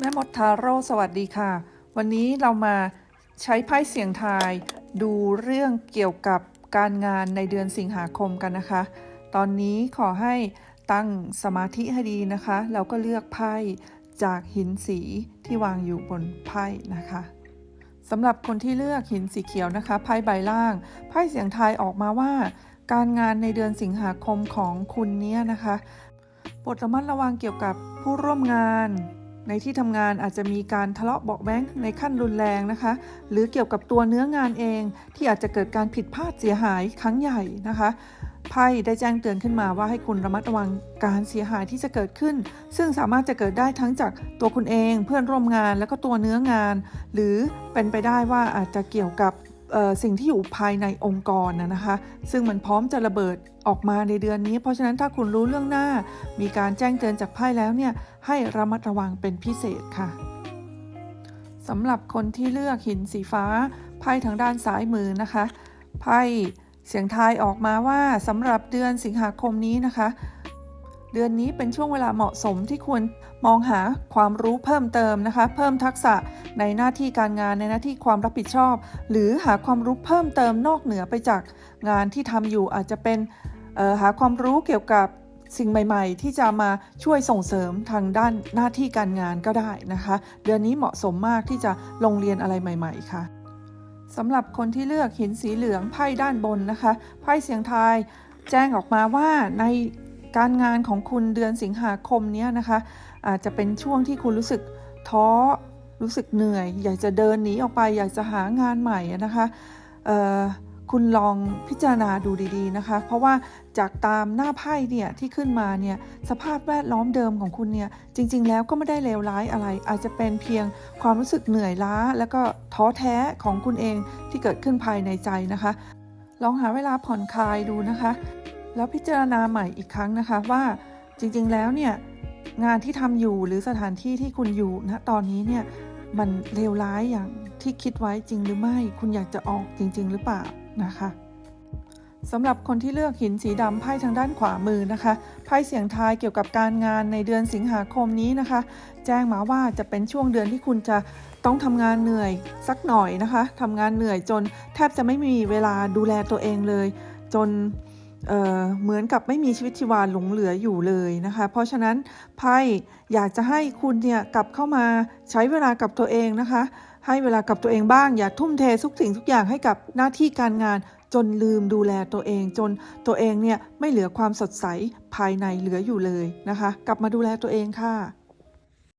แม่มดทาโร่สวัสดีค่ะ วันนี้เรามาใช้ไพ่เสียงทาย ดูเรื่องเกี่ยวกับการงานในเดือนสิงหาคมกันนะคะ ตอนนี้ขอให้ตั้งสมาธิให้ดีนะคะ แล้วก็เลือกไพ่จากหินสีที่วางอยู่บนไพ่นะคะสำหรับคนที่เลือกหินสีเขียวนะคะไพ่ใบล่างไพ่เสียงทายออกมาว่า การงานในเดือนสิงหาคมของคุณเนี้ยนะคะโปรดระมัดระวังเกี่ยวกับผู้ร่วมงาน ในที่ทำงานอาจจะมีการทะเลาะเบาะแว้งในขั้นรุนแรงนะคะ หรือเกี่ยวกับตัวเนื้องานเองที่อาจจะเกิดการผิดพลาดเสียหายครั้งใหญ่นะคะไพ่ได้แจ้งเตือนขึ้นมาว่าให้คุณระมัดระวังการเสียหายที่จะเกิดขึ้น ซึ่งสามารถจะเกิดได้ทั้งจากตัวคุณเอง เพื่อนร่วมงานแล้วก็ตัวเนื้องาน หรือเป็นไปได้ว่าอาจจะเกี่ยวกับ สิ่งที่อยู่ภายในองค์กรนะคะ ซึ่งมันพร้อมจะระเบิดออกมาในเดือนนี้ เพราะฉะนั้นถ้าคุณรู้เรื่องหน้า มีการแจ้งเตือนจากไพ่แล้วเนี่ยให้ระมัดระวังเป็นพิเศษค่ะสำหรับคนที่เลือกหินสีฟ้าไพ่ทางด้านซ้ายมือนะคะไพ่เสียงทายออกมาว่าสำหรับเดือนสิงหาคมนี้นะคะ เดือนนี้เป็นช่วงเวลาเหมาะสมที่ควรมองหาความรู้เพิ่มเติมนะคะ เพิ่มทักษะในหน้าที่การงานในหน้าที่ความรับผิดชอบ หรือหาความรู้เพิ่มเติมนอกเหนือไปจากงานที่ทำอยู่อาจจะเป็นหาความรู้เกี่ยวกับสิ่งใหม่ ๆ ที่จะมาช่วยส่งเสริมทางด้านหน้าที่การงานก็ได้นะคะ เดือนนี้เหมาะสมมากที่จะลงเรียนอะไรใหม่ ๆ ค่ะสำหรับคนที่เลือกหินสีเหลืองไพ่ด้านบนนะคะไพ่เสียงทาย แจ้งออกมาว่าใน การงานของคุณเดือนสิงหาคมนี้นะคะ อาจจะเป็นช่วงที่คุณรู้สึกท้อรู้สึกเหนื่อย อยากจะเดินหนีออกไป อยากจะหางานใหม่นะคะคุณลองพิจารณาดูดีๆนะคะ เพราะว่าจากตามหน้าไพ่เนี่ยที่ขึ้นมาเนี่ยสภาพแวดล้อมเดิมของคุณเนี่ยจริง ๆ แล้วก็ไม่ได้เลวร้ายอะไร อาจจะเป็นเพียงความรู้สึกเหนื่อยล้า แล้วก็ท้อแท้ของคุณเองที่เกิดขึ้นภายในใจนะคะ ลองหาเวลาผ่อนคลายดูนะคะ แล้วพิจารณาใหม่อีกครั้งนะคะว่าจริงๆแล้วเนี่ยงานที่ทำอยู่หรือสถานที่ที่คุณอยู่ณตอนนี้เนี่ยมันเลวร้ายอย่างที่คิดไว้จริงหรือไม่ คุณอยากจะออกจริง ๆ หรือเปล่านะคะสำหรับคนที่เลือกหินสีดำไพ่ทางด้านขวามือนะคะไพ่เสียงทายเกี่ยวกับการงานในเดือนสิงหาคมนี้นะคะ แจ้งมาว่าจะเป็นช่วงเดือนที่คุณจะต้องทำงานเหนื่อยสักหน่อยนะคะทำงานเหนื่อยจนแทบจะไม่มีเวลาดูแลตัวเองเลย จน เหมือนกับไม่มีชีวิตชีวาหลงเหลืออยู่เลยนะคะ เพราะฉะนั้นไพ่อยากจะให้คุณเนี่ยกลับเข้ามาใช้เวลากับตัวเองนะคะ ให้เวลากับตัวเองบ้าง อย่าทุ่มเททุกสิ่งทุกอย่างให้กับหน้าที่การงานจนลืมดูแลตัวเอง จนตัวเองเนี่ยไม่เหลือความสดใสภายในเหลืออยู่เลยนะคะ กลับมาดูแลตัวเองค่ะ